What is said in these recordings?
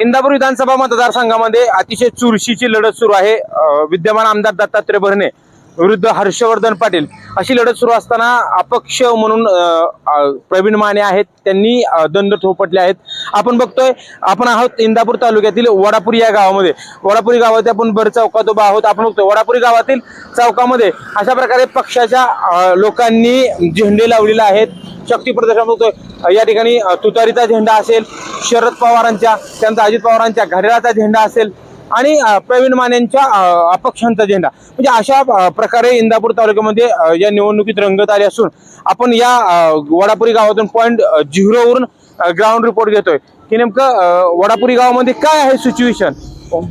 इंदापूर विधानसभा मतदारसंघामध्ये अतिशय चुरशीची लढत सुरू आहे. विद्यमान आमदार दत्तात्रय भरणे विरुद्ध हर्षवर्धन पाटील. अशी लढत सुरू असताना अपक्ष म्हणून प्रवीण माने आहेत. त्यांनी दंड थोपटले आहेत. आपण बघतोय आपण आहोत इंदापूर तालुक्यातील वडापुरी या गावामध्ये. वडापुरी गावात आपण बर चौकात उभा आहोत. आपण बघतोय वडापुरी गावातील चौकामध्ये अशा प्रकारे पक्षाच्या लोकांनी झेंडे लावलेले आहेत. शक्ती प्रदर्शन बघतोय. या ठिकाणी तुतारीचा झेंडा असेल शरद पवारांच्या त्यानंतर अजित पवारांच्या घड्याळाचा झेंडा असेल. आणि प्रवीण मानेंच्या अपक्षांचा झेंडा. म्हणजे अशा प्रकारे इंदापूर तालुक्यामध्ये या निवडणुकीत रंगत आली असून आपण या वडापुरी गावातून पॉईंट झिरोवरून ग्राउंड रिपोर्ट घेतोय. की नेमकं वडापुरी गावामध्ये काय आहे सिच्युएशन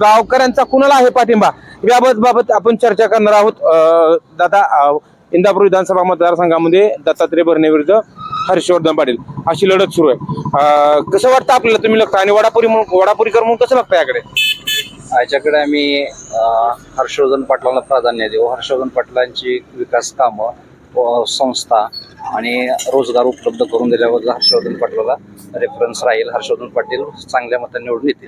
गावकऱ्यांचा कुणाला आहे पाठिंबा? याबाबत बाबत आपण चर्चा करणार आहोत. दादा इंदापूर विधानसभा मतदारसंघामध्ये दत्तात्रय भरणे विरुद्ध हर्षवर्धन पाटील. अशी लढत सुरू आहे. कसं वाटतं आपल्याला तुम्ही लगता आणि वडापुरी म्हणून वडापुरीकर म्हणून कसं लागतं याकडे? याच्याकडे आम्ही हर्षवर्धन पाटलांना प्राधान्य देऊ. हर्षवर्धन पाटलांची विकास कामं संस्था आणि रोजगार उपलब्ध करून दिल्याबद्दल हर्षवर्धन पाटलाला रेफरन्स राहील हर्षवर्धन पाटील चांगल्या मतांनी निवडून येतील.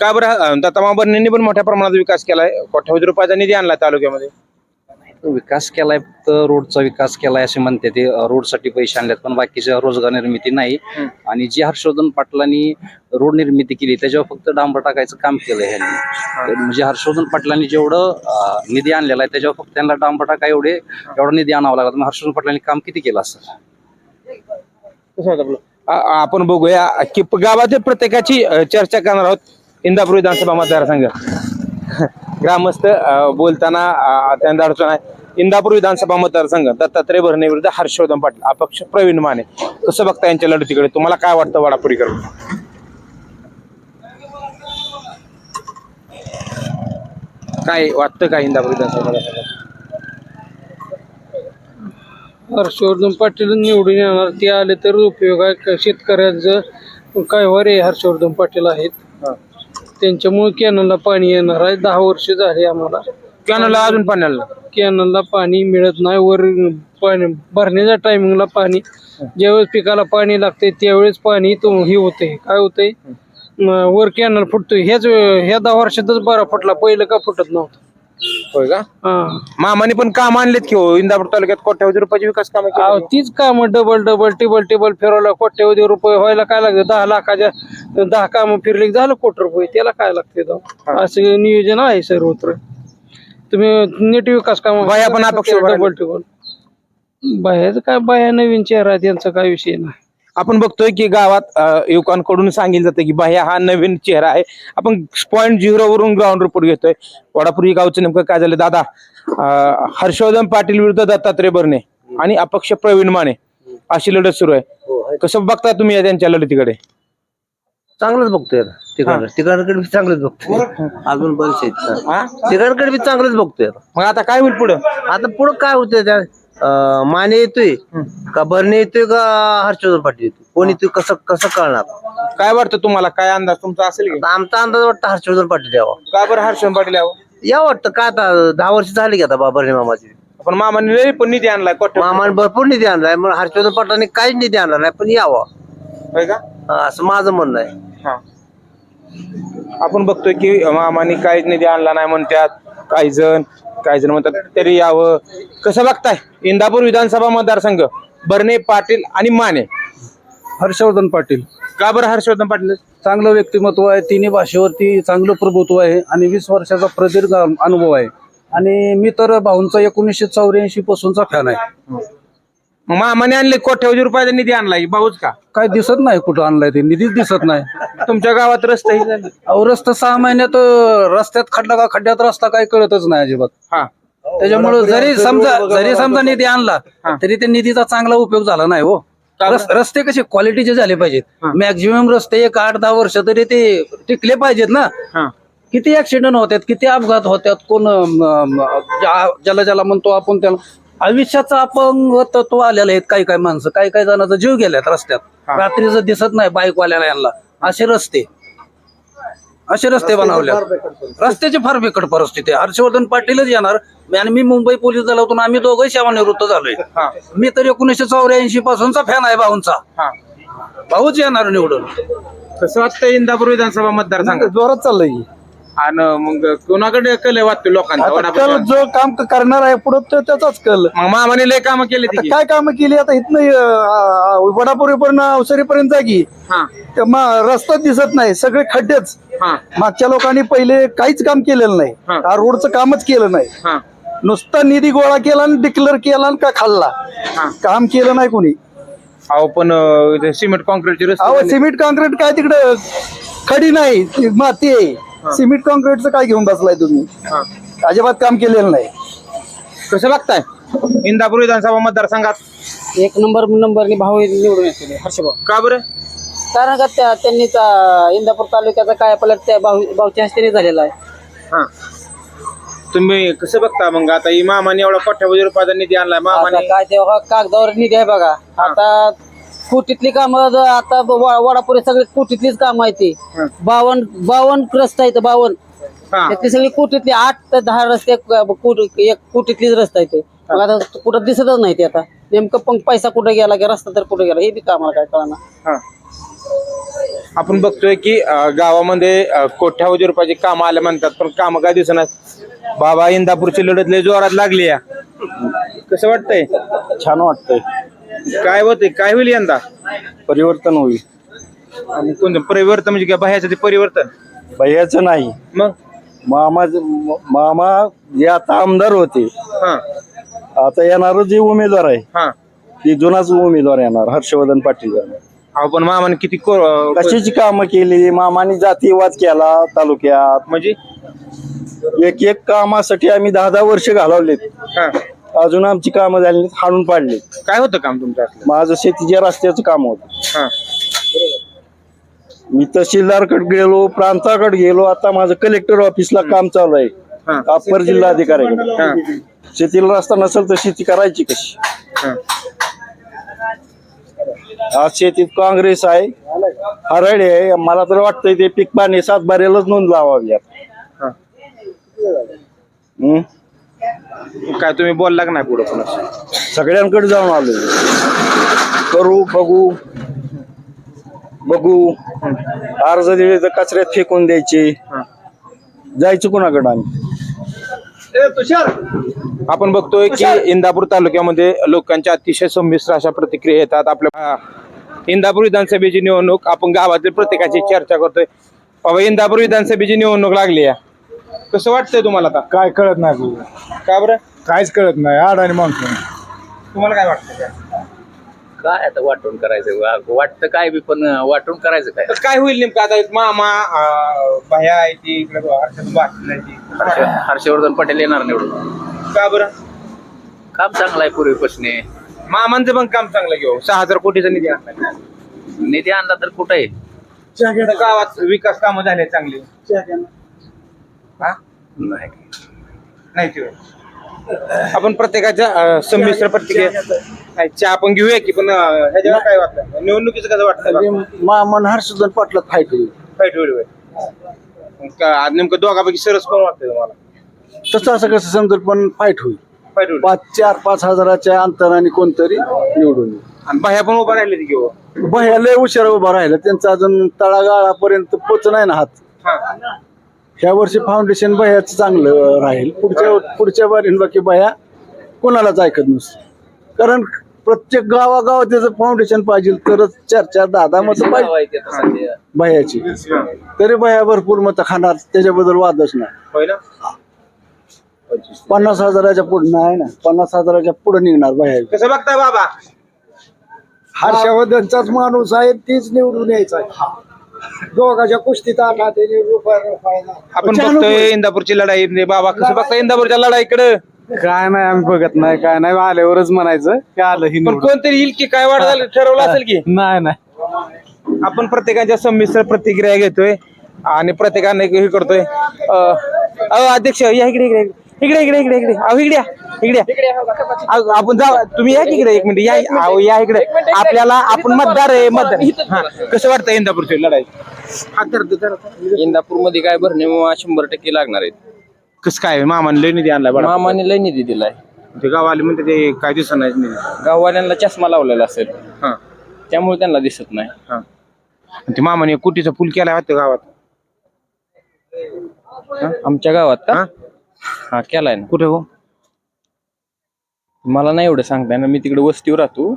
का बरं? अं, दत्ता भरणेंनी पण मोठ्या प्रमाणात विकास केलाय. कोट्यावधी रुपयाचा निधी आणला तालुक्यामध्ये. विकास केलाय तर रोडचा विकास केलाय असे म्हणते ते. रोडसाठी पैसे आणलेत पण बाकीच्या रोजगार निर्मिती नाही. आणि जी हर्षवर्धन पाटलांनी रोड निर्मिती केली त्याच्यावर फक्त डांबर टाकायचं काम केलं ह्यांनी. म्हणजे हर्षवर्धन पाटलांनी जेवढं निधी आणलेला आहे त्याच्यावर फक्त त्यांना डांबर टाका एवढे एवढा निधी आणावा लागला. मग हर्षवर्धन पाटलांनी काम किती केलं आ- आपण बघूया. की गावातील प्रत्येकाची चर्चा करणार आहोत इंदापूर विधानसभा मतदारसंघ. ग्रामस्थ बोलताना त्यांना अडचण आहे. इंदापूर विधानसभा मतदारसंघ दत्तात्रय भरणे विरुद्ध हर्षवर्धन पाटील अपक्ष प्रवीण माने. कसं बघता यांच्या लढतीकडे? तुम्हाला काय वाटतं वडापुरीकर काय वाटतं काय इंदापूर विधानसभा हर्षवर्धन पाटील निवडून येणार ते आले तर उपयोग आहे शेतकऱ्यांचं काय वर हर्षवर्धन पाटील आहेत. त्यांच्यामुळे कॅनलला पाणी येणार आहे. दहा वर्ष झाली आम्हाला. कॅनलला अजून पाण्याला? कॅनलला पाणी मिळत नाही. वर पाणी भरण्याच्या टायमिंगला पाणी ज्यावेळेस पिकाला पाणी लागते त्यावेळेस पाणी तो हे होते काय होतंय? म, वर कॅनल फुटतोय. ह्याच ह्या दहा वर्षातच बरा फुटला. पहिलं का फुटत नव्हतं. होय का? हा. मामाने पण काम आणलेत की हो इंदापूर तालुक्यात कोट्यावधी रुपयाची विकास कामं अहो, केली. तीच काम डबल डबल टेबल टेबल फिरवलं कोट्यवधी रुपये व्हायला काय लागतं? दहा लाखाच्या दहा काम फिरले की झालं कोटी रुपये. त्याला काय लागते? असं नियोजन आहे सर्वत्र तुम्ही नीट विकास काम बाया पण अपक्ष डबल टेबल बायाचं काय बाया नवीन चेहरा आहे, त्यांचा काय विषय नाही. आपण बघतोय की गावात युवकांकडून सांगितलं जातं की बाह्या हा नवीन चेहरा आहे. आपण पॉईंट झिरो वरून ग्राउंड रिपोर्ट घेतोय. वडापुरी गावचं नेमकं काय झालं? दादा हर्षवर्धन पाटील विरुद्ध दत्तात्रय भरणे आणि अपक्ष प्रवीण माने अशी लढत सुरू आहे. कसं बघता तुम्ही या त्यांच्या लढतीकडे? चांगलंच बघतोय. तिकडं तिकडकडे बी चांगलंच बघतोय. अजून बरेच आहेत. हा? तिकडकडे बी चांगलंच बघतोय. मग आता काय होईल पुढं? आता पुढं काय होतंय त्या माने येतोय? का भरणे येतोय का हर्षवर्धन पाटील येतोय? कोण येतोय कसं कसं कळणार? काय वाटतं तुम्हाला? काय अंदाज तुमचा असेल की? आमचा अंदाज वाटतं हर्षवर्धन पाटील यावं. का बरं हर्षवर्धन पाटील यावं? या वाटतं. काय आता दहा वर्ष झाली की आता बा भरणे मामाची? पण मामाने लई पण निधी आणलाय कोट्या मामाने भरपूर निधी आणलाय. मग हर्षवर्धन पाटलांनी काहीच निधी आणला नाही पण यावं. होय का? असं माझं म्हणणं आहे. हा. आपण बघतोय की मामाने काहीच निधी आणला नाही म्हणतात काही जण काही जण म्हणतात तरी यावं. कसं बघताय? इंदापूर विधानसभा मतदारसंघ बर्णे पाटील आणि माने. हर्षवर्धन पाटील. का बरं हर्षवर्धन पाटील? चांगलं व्यक्तिमत्व आहे तिन्ही भाषेवरती चांगलं प्रभुत्व आहे आणि वीस वर्षाचा प्रदीर्घ अनुभव आहे. आणि मी तर भाऊंचा एकोणीसशे चौऱ्याऐंशी पासूनचा फॅन आहे. मग मामाने आणले कोट्यावधी रुपयाचा निधी आणलाय भाऊच का? काय दिसत नाही कुठं आणलाय ते निधीच दिसत नाही. तुमच्या गावात रस्ते ही झाले. अहो रस्ता सहा महिन्यात अं, रस्त्यात खड्डा का खड्ड्यात रस्ता काय कळतच नाही अजिबात. हा. त्याच्यामुळे जरी समजा जरी समजा निधी आणला तरी त्या निधीचा चांगला उपयोग झाला नाही हो. रस- रस्ते कसे क्वालिटीचे झाले पाहिजेत. मॅक्झिमम रस्ते एक आठ दहा वर्ष तरी ते टिकले पाहिजेत ना. हा. किती ऍक्सिडेंट होतात किती अपघात होतात कोण ज्या- ज्याला ज्याला म्हणतो आपण त्याला. आयुष्याचं अपंग तत्व आलेले आहेत काही काही माणसं. काही काही जणांचा जीव गेल्यात रस्त्यात. रात्रीचं दिसत नाही बाईकवाल्याला यांना. असे रस्ते. असे रस्ते बनवले रस्त्याची फार बिकट परिस्थिती. आहे हर्षवर्धन पाटीलच येणार. आणि मी मुंबई पोलीस दलातून आम्ही दोघंही सेवानिवृत्त झालोय. मी तर एकोणीसशे चौऱ्याऐंशी पासूनचा फॅन आहे भाऊंचा. हा. भाऊच येणार निवडून. कसं वाटतं इंदापूर विधानसभा मतदारसंघ जोरात चाललंय. आणि मग कोणाकडे कल वाटतो लोकांचा? आता कल वडापाव जो काम क- करणार आहे पुढे तो त्याचाच कल. मग मामाने लय कामं केली आता काय काम केली? आता इथनं वडापुरीपर्यंत अवसरीपर्यंत जागी हा. तर मग रस्ता दिसत नाही सगळे खड्डेच. हा. मागच्या लोकांनी पहिले काहीच काम केलेलं नाही. हा. हा रोडचं कामच केलं नाही. हा. नुसता निधी गोळा केला आणि डिक्लेअर केला आणि का खाल्ला. हा. काम केलं नाही कोणी. अहो पण अं, सिमेंट कॉन्क्रीटचे रस्ते अहो झाले. सिमेंट कॉन्क्रीट काय तिकडं? खडी नाही ती माती आहे. सिमेंट कॉन्क्रीटचं काय घेऊन बसलाय तुम्ही. अजिबात काम केलेलं नाही. कसं बघताय इंदापूर विधानसभा मतदारसंघात. एक नंबर नंबरने भाऊ निवडून येते हर्षभाऊ. का बरं? कारण का त्या त्यांनी त्या इंदापूर तालुक्याचा काय पलट त्या भाऊ भाऊच्या हस्त्याने झालेला आहे. हा. तुम्ही कसं बघता मग? आता ही मामाने एवढा कोट्यावधी रुपयाचा निधी आणलाय. आता मामाने काय तेव्हा कागदावर निधी आहे बघा. आता कुटीतली कामं ज- आता व- वडापुरी सगळी कुटीतलीच कामं आहे ती. हं. बावन्न बावन्न रस्ता आहेत बावन्न. हा. त्यातली सगळी कुटीतली आठ ते दहा रस्ते क- कुट- एक कुटीतलीच रस्ता आहे ते. मग आता कुठं दिसतच नाही ते आता. नेमकं पण पैसा कुठे गेला की रस्ता तर कुठे गेला हे बी कामाला काय कळणार हा. आपण बघतोय की अं, गावामध्ये अं, कोट्यावधी रुपयाची कामं आले म्हणतात पण कामं काय दिसणार बाबा इंदापूरची लढत लय जोरात लागली या. कसं वाटतंय? छान वाटतंय. काय होतंय? काय होईल यंदा? परिवर्तन होईल. आणि कोणतं? परिवर्तन म्हणजे काय? बाह्याचं ते परिवर्तन? भैयाचं नाही. मग? मामा मामा जे आता आमदार होते हा. आता येणार जे उमेदवार आहे हा. ते जुनाच उमेदवार येणार हर्षवर्धन पाटील येणार. अहो पण मामाने किती को- कशाची कामं केली? मामाने जातीवाद केला तालुक्यात. म्हणजे? एक एक कामासाठी आम्ही दहा दहा वर्ष घालवलेत. हा. अजून आमची कामं झाली नाहीत, हाणून पाडले. काय होतं काम तुमचं असलं माझं शेतीच्या रस्त्याचं काम होतं. हा. मी तहसीलदारकडे गेलो प्रांताकडे गेलो आता माझं कलेक्टर ऑफिसला काम चालू आहे. हा. अप्पर जिल्हाधिकाऱ्याकडे हा. शेतीला रस्ता नसेल तर शेती करायची कशी? हा. आज शेतीत काँग्रेस आहे हरळे आहे मला तर वाटतंय ते पीक पाणी सात बारेलाच नोंद लावावी आता. हा. हं? काय तुम्ही बोलला का नाही पुढे पुन्हा? सगळ्यांकडे जाऊन आलो करू बघू. बघू. अर्ज दिले तर कचऱ्यात फेकून द्यायचे. हा. जायचं कोणाकडे आम्ही आपण बघतोय की इंदापूर तालुक्यामध्ये लोकांच्या अतिशय संमिश्र अशा प्रतिक्रिया येतात. आपल्या इंदापूर विधानसभेची निवडणूक आपण गावातील प्रत्येकाची चर्चा करतोय. बाबा इंदापूर विधानसभेची निवडणूक लागली आहे कसं वाटतंय तुम्हाला आता? काय कळत नाही का बरं? काहीच कळत नाही. आड आणि माणसं तुम्हाला काय वाटतं काय आता वाटून करायचं? वा- वाटतं काय बी पण वाटून करायचं काय? तर काय होईल नेमकं आता? एक मामा आ, भया आहे ती इकडे हर्षद हर्षवर्धन पटेल येणार निवडून. का बरं? काम चांगलं आहे पूर्वीपासून. मामांचं पण काम चांगलं घेऊ सहा हजार कोटीचा निधी आणला. निधी आणला तर कुठं आहे? गावात विकास कामं झाले चांगली. हा? नाही. नाही ते होय. आपण प्रत्येकाच्या अं, संमिश्र प्रतिक्रिया नाही, चहा आपण घेऊया की पण अं, ह्याच्यावर काय वाटतं? निवडणुकीचं कसं वाटतं? मामन हर्षवर्धन पाटलात फाईट होईल. फाईट होईल. मग का- आज नेमकं दोघापैकी सरस कोण वाटतंय तुम्हाला? तसं असं कसं समजेल पण फाईट होईल. फाईट होईल. पाच चार पाच हजाराच्या अंतराने कोणतरी निवडून येईल. आणि बाह्या पण उभा राहिले की घेऊ भैया लय उशिरा उभा राहिला. त्यांचा अजून तळागाळापर्यंत पोच नाही ना हात. हा. ह्या वर्षी फाउंडेशन भयाचं चांगलं राहील. पुढच्या पुढच्या बारीन बाकी भया कोणालाच ऐकत नसतं कारण प्रत्येक गावागावात त्याचं फाउंडेशन पाहिजे तरच चार चार दहा दहा मतं पाहिजे. भयाची तरी भया भरपूर मतं खाणार त्याच्याबद्दल वादच नाही. पन्नास हजाराच्या पुढे नाही ना पन्नास हजाराच्या पुढे निघणार भया कसं बघताय बाबा? हर्षवर्धनचाच माणूस आहे तीच निवडून यायचा दोघाच्या कुस्तीत आला त्याने आपण बघतोय इंदापूरची लढाई. म्हणजे बाबा कसं बघताय इंदापूरच्या लढाईकडे काय नाही आम्ही बघत नाही काय नाही. आल्यावरच म्हणायचं की आलं ही पण कोणतरी येईल की काय वाढ झालं? ठरवलं असेल की? नाही नाही. आपण प्रत्येकाच्या संमिश्र प्रतिक्रिया घेतोय आणि प्रत्येकाने हे करतोय. अं, अध्यक्ष या इकडे इकडे इकडे. इकडे इकडे इकडे अहो इकडे या, इकडे या. अहो, आपण जा तुम्ही या की इकडे? एक मिनिट या अहो या इकडे. आपल्याला आपण मतदार आहे मतदार. हा, कसं वाटतं इंदापूरची लढाई? हा इंदापूरमध्ये काय भरणे शंभर टक्के लागणार आहेत. कसं काय मामाने लय निधी आणलाय बडा. मामाने लय निधी दिलाय. ते गाव आले म्हणते ते काय दिसत नाही निधी. गाववाल्यांना चष्मा लावलेला असेल. हा. त्यामुळे त्यांना दिसत नाही. आणि ते मामाने कुटीचा पूल केला वाटतं गावात. आमच्या गावात का? हा? हा केलाय ना. कुठे हो? मला नाही एवढं सांगता येणार मी तिकडे वस्तीवर राहतो.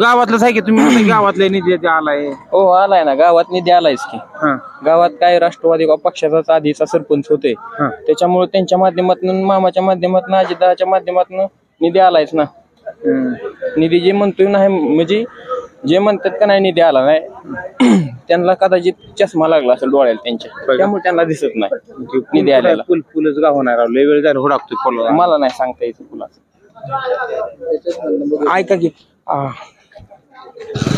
गावातलंच आहे की तुम्ही? म्हणता की गावातल्या निधी आलाय. हो आलाय ना. गावात निधी आलायच की. हा. गावात काय राष्ट्रवादी पक्षाचाच आधीचा सरपंच होते हा. त्याच्यामुळे त्यांच्या माध्यमातून मामाच्या माध्यमातून अजितदाच्या माध्यमातून निधी आलायच ना. निधी जे म्हणतोय नाही म्हणजे जे म्हणतात का नाही निधी आला नाही त्यांना कदाचित चष्मा लागला असेल डोळ्याला त्यांच्या. त्यामुळे त्यांना दिसत नाही निधी आलेला. पूल पूलच गाव होणार. लय वेळ झाला हुडाकतोय पूल मला नाही सांगता यायचं तुला ऐका की आ,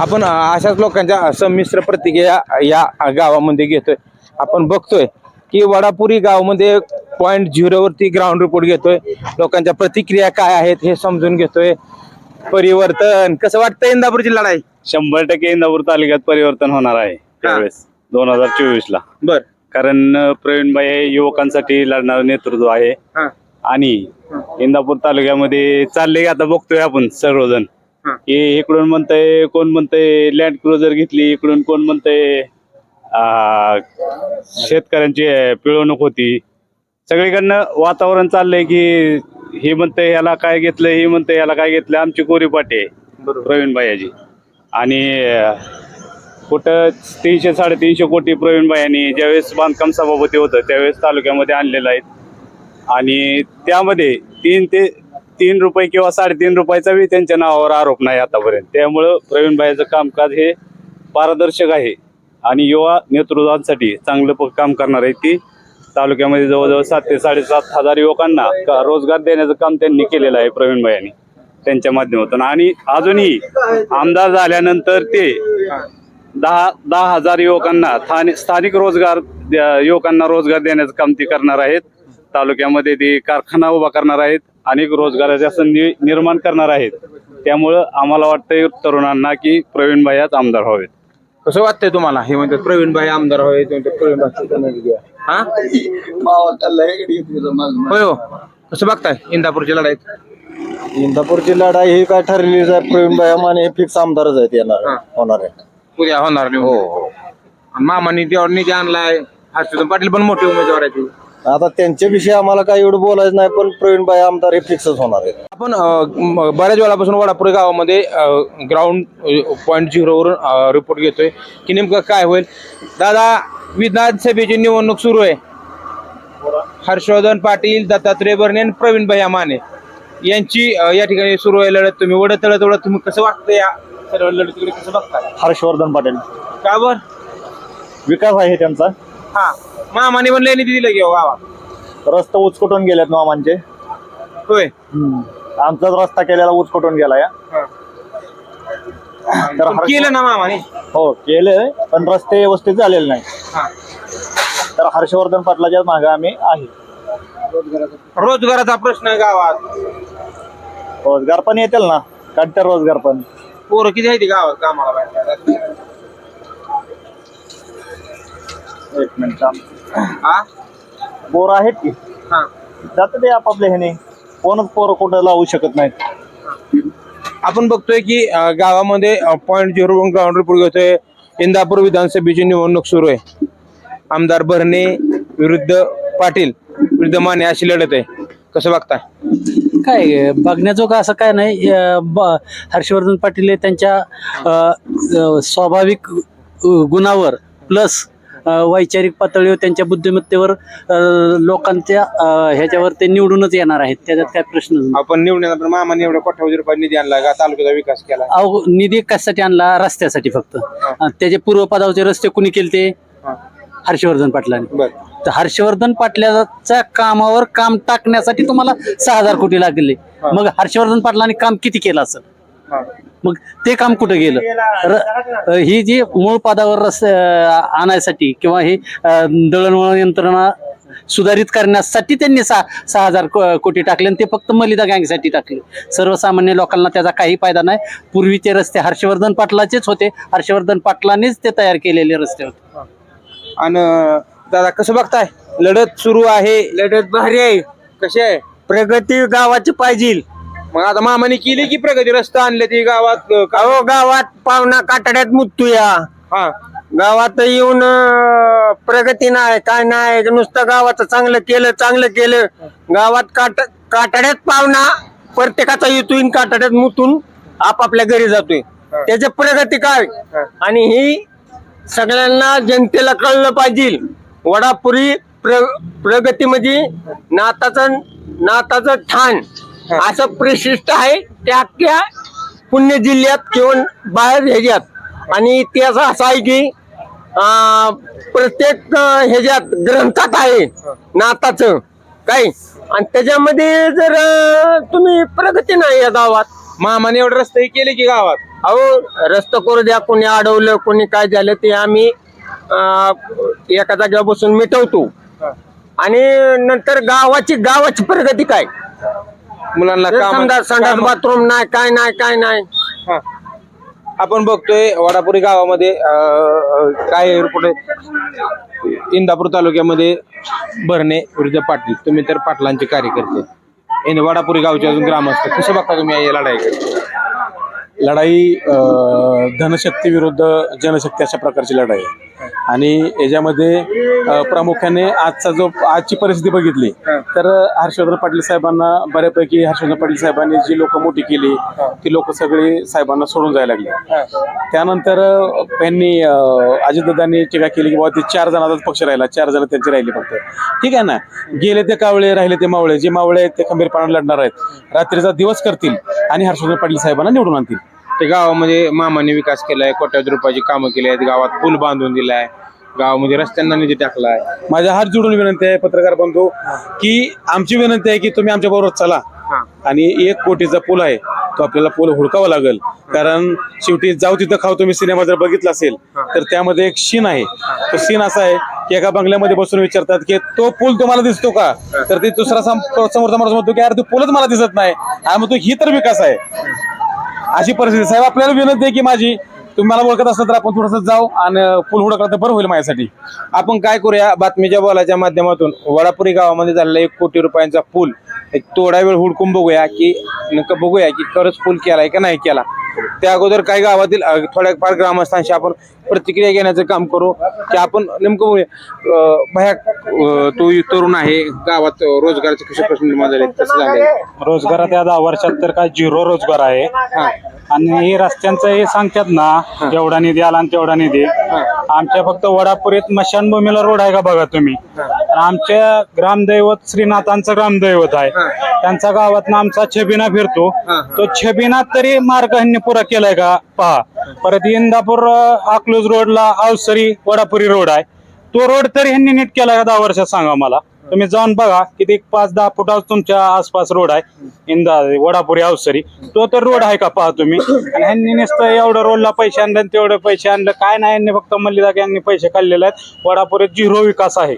आपण अशाच लोकांच्या संमिश्र प्रतिक्रिया या गावामध्ये घेतोय. आपण बघतोय की वडापुरी गावामध्ये पॉइंट झिरो वरती ग्राउंड रिपोर्ट घेतोय. लोकांच्या प्रतिक्रिया काय आहेत हे समजून घेतोय. परिवर्तन. कसं वाटतं इंदापूरची लढाई? शंभर टक्के इंदापूर तालुक्यात परिवर्तन होणार आहे त्यावेळेस दोन हजार चोवीस ला बर. कारण प्रवीणबाई हे युवकांसाठी लढणार नेतृत्व आहे. हा. आणि इंदापूर तालुक्यामध्ये चालले आता बघतोय आपण सर्वजण. हा. की इकडून म्हणतंय कोण म्हणतंय लँड क्रुझर घेतली इकडून कोण म्हणतंय आ, शेतकऱ्यांची पिळवणूक होती. सगळीकडनं वातावरण चाललंय की हे म्हणतंय याला काय घेतलं हे म्हणतंय याला काय घेतलं आमची कोरी पाटी आहे प्रवीण भाईयाची आणि कुठं तीनशे साडेतीनशे कोटी प्रवीणबाई यांनी ज्यावेळेस बांधकाम सभापती होतं त्यावेळेस तालुक्यामध्ये आणलेलं आहे आणि त्यामध्ये तीन ते तीन रुपये किंवा साडेतीन रुपयाचा बी त्यांच्या नावावर आरोप नाही आतापर्यंत. त्यामुळं प्रवीणबाईचं कामकाज हे पारदर्शक आहे. आणि युवा नेतृत्वांसाठी चांगलं प- काम करणार आहे ती. तालुक्यामध्ये जवळजवळ सात ते साडेसात हजार युवकांना रोजगार देण्याचं काम त्यांनी केलेलं आहे प्रवीण भाईयांनी त्यांच्या माध्यमातून. आणि अजूनही आमदार झाल्यानंतर ते दहा दहा हजार युवकांना स्थानिक स्थानिक रोजगार युवकांना रोजगार देण्याचं काम ते करणार आहेत. तालुक्यामध्ये ते कारखाना उभा करणार आहेत. अनेक रोजगाराच्या संधी निर्माण करणार आहेत. त्यामुळं आम्हाला वाटतंय तरुणांना की प्रवीण भाईयाच आमदार व्हावेत. कसं वाटतंय तुम्हाला? हे म्हणतात प्रवीण भाई आमदार म्हणतात प्रवीण भाई हा? होय हो. कसं बघताय इंदापूरच्या लढाईत? इंदापूरची लढाई ही काय ठरलेलीच आहे? प्रवीणबाई माने फिक्स आमदारच आहेत येणार हा. होणार आहे. उद्या होणार नाही. हो मामानी निधी आणलाय. हर्षवर्धन पाटील पण मोठे उमेदवार आहेत. आता त्यांच्याविषयी आम्हाला काही एवढं बोलायचं नाही पण प्रवीणबाई आमदार हे फिक्सच होणार आहेत. आपण अ, म- बऱ्याच वेळापासून वडापुरी गावामध्ये ग्राउंड पॉईंट झिरोवरून रिपोर्ट घेतोय. की नेमकं काय होईल? दादा विधानसभेची निवडणूक सुरू आहे. हर्षवर्धन पाटील दत्तात्रय बर्णे आणि प्रवीण भैया माने यांची अ, या ठिकाणी सुरू आहे लढत. तुम्ही वडत तळत वडत तुम्ही कसं वाटतं या सर्व लढतीकडे कसं बघताय? हर्षवर्धन पाटील. का बर? विकास आहे त्यांचा. हा. मामाने पण लय निधी दिलं की हो गावात. रस्ता उचकटून गेलेत मामांचे. होय. आमचाच रस्ता केलेला उचकटून गेला या तर पण केलं ना मामाने? हो केलंय पण रस्ते व्यवस्थित झालेले नाही. हा. तर हर्षवर्धन पाटलाच्या मागे आम्ही आहे. रोजगाराचा प्रश्न आहे गावात. रोजगार पण येतील ना. काढते रोजगार पण. पोरं किती आहे ती गावात कामाला बाहेर? एक मिनिट हा बोर आहेत की? हा. जात ते आपापल्या ह्याने. कोणच पोरं कुठं लावू शकत नाहीत. आपण बघतोय की अं, गावामध्ये पॉईंट झिरो ग्राउंड रिपोर्ट घेतोय. इंदापूर विधानसभेची निवडणूक सुरू आहे. आमदार भरणे विरुद्ध पाटील विरुद्ध माने अशी लढत आहे. कसं बघताय? काय बघण्याजोगं असं काय नाही. अं, ब- हर्षवर्धन पाटील हे त्यांच्या अं, अं, स्वाभाविक अं, गुणावर प्लस वैचारिक पातळीवर त्यांच्या बुद्धिमत्तेवर अं, लोकांच्या अं, ह्याच्यावर ते निवडूनच येणार आहेत. त्याच्यात काय प्रश्न नाही. आपण निवडून मामाने एवढा कोट्यावधी रुपये निधी आणला का? तालुक्याचा विकास केला. अहो निधी कशासाठी आणला? रस्त्यासाठी फक्त. अं, त्याचे पूर्वपदावचे रस्ते कुणी केले ते हा. हर्षवर्धन पाटलांनी. बर. हर्षवर्धन पाटलाच्या कामावर काम टाकण्यासाठी तुम्हाला सहा हजार कोटी लागले. मग हर्षवर्धन पाटलांनी काम किती केलं असेल? हा. मग ते काम कुठं गेलं? र- ही जी मूळ पदावर रस अं, आणण्यासाठी किंवा ही दळणवळण यंत्रणा सुधारित करण्यासाठी त्यांनी सहा सहा हजार कोटी टाकले आणि ते फक्त मलिदा गँगसाठी टाकले. सर्वसामान्य लोकांना त्याचा काही फायदा नाही. पूर्वीचे रस्ते हर्षवर्धन पाटलाचेच होते. हर्षवर्धन पाटलांनीच ते तयार केलेले रस्ते होते. आणि दादा कसं बघताय? लढत सुरू आहे. लढत भारी आहे. कशी आहे? प्रगती गावाची पाहिजे मग आता मामाने केली की प्रगती? रस्ता आणले ती गावात अं, का- अहो गावात पाहुणा काटाड्यात मुततोया. हा. गावात येऊन अं, प्रगती नाही काय नाही नुसतं गावाचं चांगलं केलं चांगलं केलं. गावात काट काटाड्यात पाहुणा प्रत्येकाचा येतोय काटाड्यात मुतून आपापल्या घरी जातोय. त्याची प्रगती काय? आणि ही सगळ्यांना जनतेला कळलं पाहिजे वडापुरी प्र प्रगती म्हणजे नाताचं नाताचं ठाण असं प्रशिष्ट आहे. त्या अख्ख्या पुणे जिल्ह्यात किंवा बाहेर ह्याच्यात. आणि इतिहास असा आहे की प्रत्येक ह्याच्यात ग्रंथात आहे नाताचं. काय? आणि त्याच्यामध्ये जर तुम्ही प्रगती नाही या गावात. मामाने एवढे रस्ते केले की गावात? अहो रस्ता करू द्या कोणी अडवलं कोणी काय झालं ते आम्ही एका जागेवर बसून मिटवतो. आणि नंतर गावाची गावाची प्रगती काय? मुलांना जर कामं- समजा संडास बाथरूम नाही काय नाही काय नाही. हा. आपण बघतोय वडापुरी गावामध्ये अं, काय कुठे? इंदापूर तालुक्यामध्ये भरणे विरुद्ध पाटील. तुम्ही तर पाटलांचे कार्यकर्ते. इन वडापुरी गावचे अजून ग्रामस्थ. कसं बघता तुम्ही या लढाईकडे? लढाई धनशक्ती विरुद्ध जनशक्ती अशा प्रकारची लढाई आहे. आणि याच्यामध्ये प्रामुख्याने आजचा जो आजची परिस्थिती बघितली तर हर्षवर्धन पाटील साहेबांना बऱ्यापैकी हर्षवर्धन पाटील साहेबांनी जी लोक मोठी केली ती लोक सगळी साहेबांना सोडून जायला लागली. त्यानंतर अ, यांनी अ, अजितदादांनी टीका केली की बाबा ते चार जणांचाच पक्ष राहिला चार जण त्यांचे राहिले फक्त. ठीक आहे ना? गेले ते कावळे राहिले ते मावळे जे मावळे आहेत ते खंबीरपणाने लढणार आहेत. रात्रीचा दिवस करतील आणि हर्षवर्धन पाटील साहेबांना निवडून आणतील. ते गावामध्ये मामाने विकास केलाय कोट्यावधी रुपयाची कामं केली आहेत गावात पूल बांधून दिलाय गावामध्ये रस्त्यांना निधी टाकलाय. माझ्या हात जोडून विनंती आहे पत्रकार बंधू की आमची विनंती आहे की तुम्ही आमच्या बरोबर चला. आणि एक कोटीचा पूल आहे तो आपल्याला पूल हुडकावा लागेल. कारण शेवटी जाऊ तिथं खाऊ तुम्ही सिनेमा जर बघितला असेल तर त्यामध्ये एक सीन आहे. तो सीन असा आहे की एका बंगल्यामध्ये बसून विचारतात की तो पूल तुम्हाला दिसतो का? तर ते दुसरा सम- समोरचा माणूस म्हणतो की अरे तो पूलच मला दिसत नाही. आणि मग तो ही तर विकास आहे. अशी परिस्थिती. साहेब आपल्याला विनंती आहे की माझी तुम्ही मला ओळखत असाल तर आपण थोडंसं जाऊ आणि फुल हुडकला तर बरं होईल माझ्यासाठी. आपण काय करूया बातमीच्या बोलाच्या माध्यमातून वडापुरी गावामध्ये झालेला एक कोटी रुपयांचा पूल एक थोडा वेळ हुडकून बघूया की नेमकं बघूया की खरंच पूल केलाय का नाही केला. त्या अगोदर काही गावातील थोड्याफार ग्रामस्थांशी आपण प्रतिक्रिया घेण्याचं काम करू की आपण नेमकं भया तो तरुण आहे गावात रोजगाराचे कसे प्रश्न निर्माण झाले कसं झाले रोजगारात या दहा वर्षात तर काय झिरो रोजगार आहे. आणि हे रस्त्यांचं हे सांगतात ना एवढा निधी आला आणि तेवढा निधी. आमच्या फक्त वडापुरीत मशानभूमीला रोड आहे का बघा तुम्ही? आमच्या ग्रामदैवत श्रीनाथांचं ग्रामदैवत आहे. त्यांचा गावात आमचा छबिना फिरतो. तो छबिना तरी मार्ग ह्यांनी पुरा केलाय का? पहा. परत इंदापूर अकलूज रोडला अवसरी वडापुरी रोड आहे. तो रोड तरी ह्यांनी नीट केलाय का दहा वर्षात सांगा मला. तुम्ही जाऊन बघा किती एक पाच दहा फुटावर तुमच्या आसपास रोड आहे. इंदा वडापुरी अवसरी तो तर रोड आहे का पहा तुम्ही? आणि ह्यांनी नुसतं एवढं रोडला पैसे आणले आणि तेवढे पैसे आणले. काय नाही यांनी फक्त मल्लिदा यांनी पैसे काढलेले आहेत. वडापुरीत झिरो विकास आहे.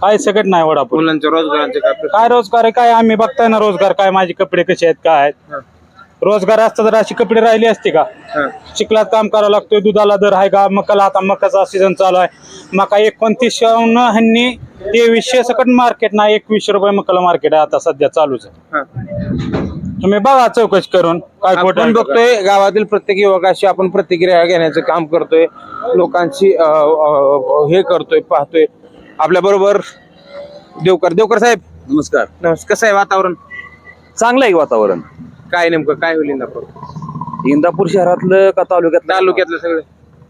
काय सगळं नाही वडापुरी. मुलांच्या रोजगारांचे काय रोजगार आहे? काय आम्ही बघताय ना रोजगार. काय माझे कपडे कसे आहेत काय आहेत? रोजगार असता तर अशी कपडे राहिली असते का? चिखलात काम करावं लागतोय दुधाला दर आहे का? मकाला आता मकाचा सीझन चालू आहे. मका एकोणतीसशे ह्यांनी तेवीसशे सकट मार्केट ना एकवीसशे रुपये मकाला मार्केट आहे आता सध्या चालूच आहे. तुम्ही बघा चौकशी करून काय आपण? बघतोय गावातील प्रत्येक युवकाशी आपण प्रतिक्रिया घेण्याचं काम करतोय. अ, हे करतोय पाहतोय. आपल्या बरोबर देवकर. देवकर साहेब. नमस्कार. नमस्कार. कसं आहे वातावरण? चांगलं आहे वातावरण. काय नेमकं काय होईल इंदापूर? इंदापूर शहरातलं का तालुक्यात तालुक्यातलं सगळं.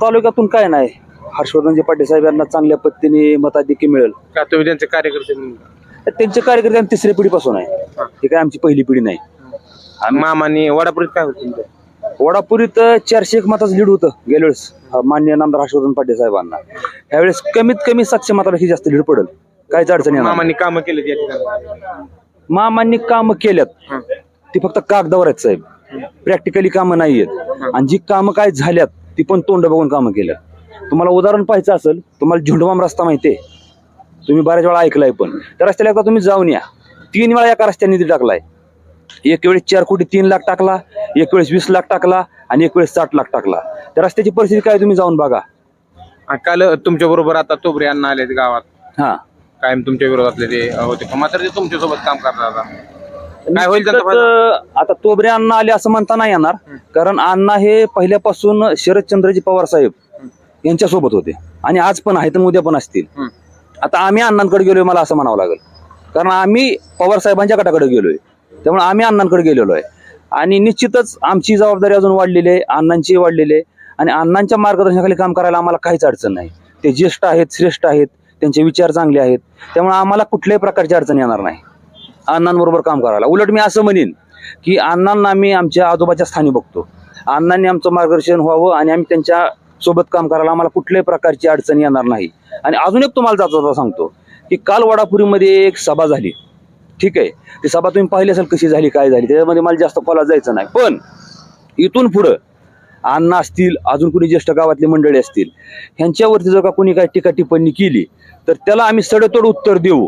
तालुक्यातून काय नाही. हर्षवर्धनजी पाटील साहेब यांना चांगल्या पद्धतीने मताधिक्य मिळेल. का तुम्ही त्यांचे कार्यकर्ते म्हणून? त्यांचे कार्यकर्ते आम्ही तिसऱ्या पिढीपासून आहे. हे. काय आमची पहिली पिढी नाही. आणि मामानी वडापुरीत काय होतं तुमचं? वडापुरीत चारशे एक मताचं लीड होतं गेल्या वेळेस माननीय नामदार हर्षवर्धन पाटील साहेबांना. यावेळेस कमीत कमी सातशे मतापेक्षा जास्त लीड पडेल. काहीच अडचणी येणार नाही. मामांनी कामं केली या ठिकाणी? मामांनी कामं केल्यात. ती फक्त कागदावर आहेत साहेब. प्रॅक्टिकली कामं नाही आहेत आणि जी कामं काय झाल्यात ती पण तोंड बघून कामं केल्यात. तुम्हाला उदाहरण पाहायचं असेल तुम्हाला झेंडूमाम रस्ता माहिती आहे तुम्ही बऱ्याच वेळा ऐकलाय पण. त्या रस्त्याला एकदा तुम्ही जाऊन या. तीन वेळा एका रस्त्याने निधी टाकलाय. एक वेळेस चार कोटी तीन लाख टाकला एक वेळेस वीस लाख टाकला आणि एक वेळेस साठ लाख टाकला. त्या रस्त्याची परिस्थिती काय तुम्ही जाऊन बघा. काल तुमच्या बरोबर आता तोबरे अण्णा आले गावात. हा. कायम तुमच्या विरोधातले ते होते. मात्र ते तुमच्यासोबत काम करणार आता. काय होईल त्यांचा फायदा? निश्चितच, आता तोबरे अण्णा आले असं म्हणता नाही येणार. कारण अण्णा हे पहिल्यापासून शरदचंद्रजी पवार साहेब यांच्या सोबत होते. आणि आज पण आहेत आणि उद्या पण असतील. हम्म. आता आम्ही अण्णांकडे गेलोय मला असं म्हणावं लागेल. कारण आम्ही पवार साहेबांच्या गटाकडे गेलोय. त्यामुळे आम्ही अण्णांकडे गेलेलो आहे. आणि निश्चितच आमची जबाबदारी अजून वाढलेली आहे अण्णांची वाढलेली आहे. आणि अण्णांच्या मार्गदर्शनाखाली काम करायला आम्हाला काहीच अडचण नाही. ते ज्येष्ठ आहेत श्रेष्ठ आहेत त्यांचे विचार चांगले आहेत. त्यामुळे आम्हाला कुठल्याही प्रकारची अडचण येणार नाही. अण्णांबरोबर काम करायला. उलट मी असं म्हणेन की अण्णांना आम्ही आमच्या आजोबाच्या स्थानी बघतो. अण्णांनी आमचं मार्गदर्शन व्हावं आणि आम्ही त्यांच्यासोबत काम करायला आम्हाला कुठल्याही प्रकारची अडचण येणार नाही. आणि अजून एक तुम्हाला जाता जाता सांगतो की काल वडापुरीमध्ये एक सभा झाली. ठीक आहे. ती सभा तुम्ही पाहिली असेल कशी झाली काय झाली त्याच्यामध्ये मला जास्त खोला जायचं नाही. पण इथून पुढं अण्णा असतील अजून कुणी ज्येष्ठ गावातली मंडळी असतील ह्यांच्यावरती जर का कुणी काही टीका टिप्पणी केली तर त्याला आम्ही सडतोड उत्तर देऊ.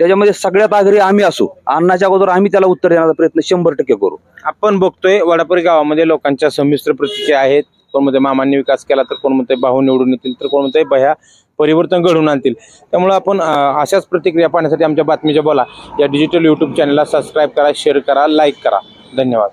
त्याच्यामध्ये सगळ्यात आग्रही आम्ही असू. अन्नाच्या अगोदर आम्ही त्याला उत्तर देण्याचा प्रयत्न शंभर टक्के करू. आपण बघतोय वडापुरी गावामध्ये लोकांच्या संमिश्र प्रतिक्रिया आहेत. कोण म्हणते मामांनी विकास केला तर कोण म्हणते भाऊ निवडून येतील तर कोण म्हणते भया परिवर्तन घडवून आणतील. त्यामुळे आपण अशाच प्रतिक्रिया पाहण्यासाठी आमच्या बातमीच्या बोला. या डिजिटल युट्यूब चॅनलला सबस्क्राईब करा शेअर करा लाईक करा. धन्यवाद.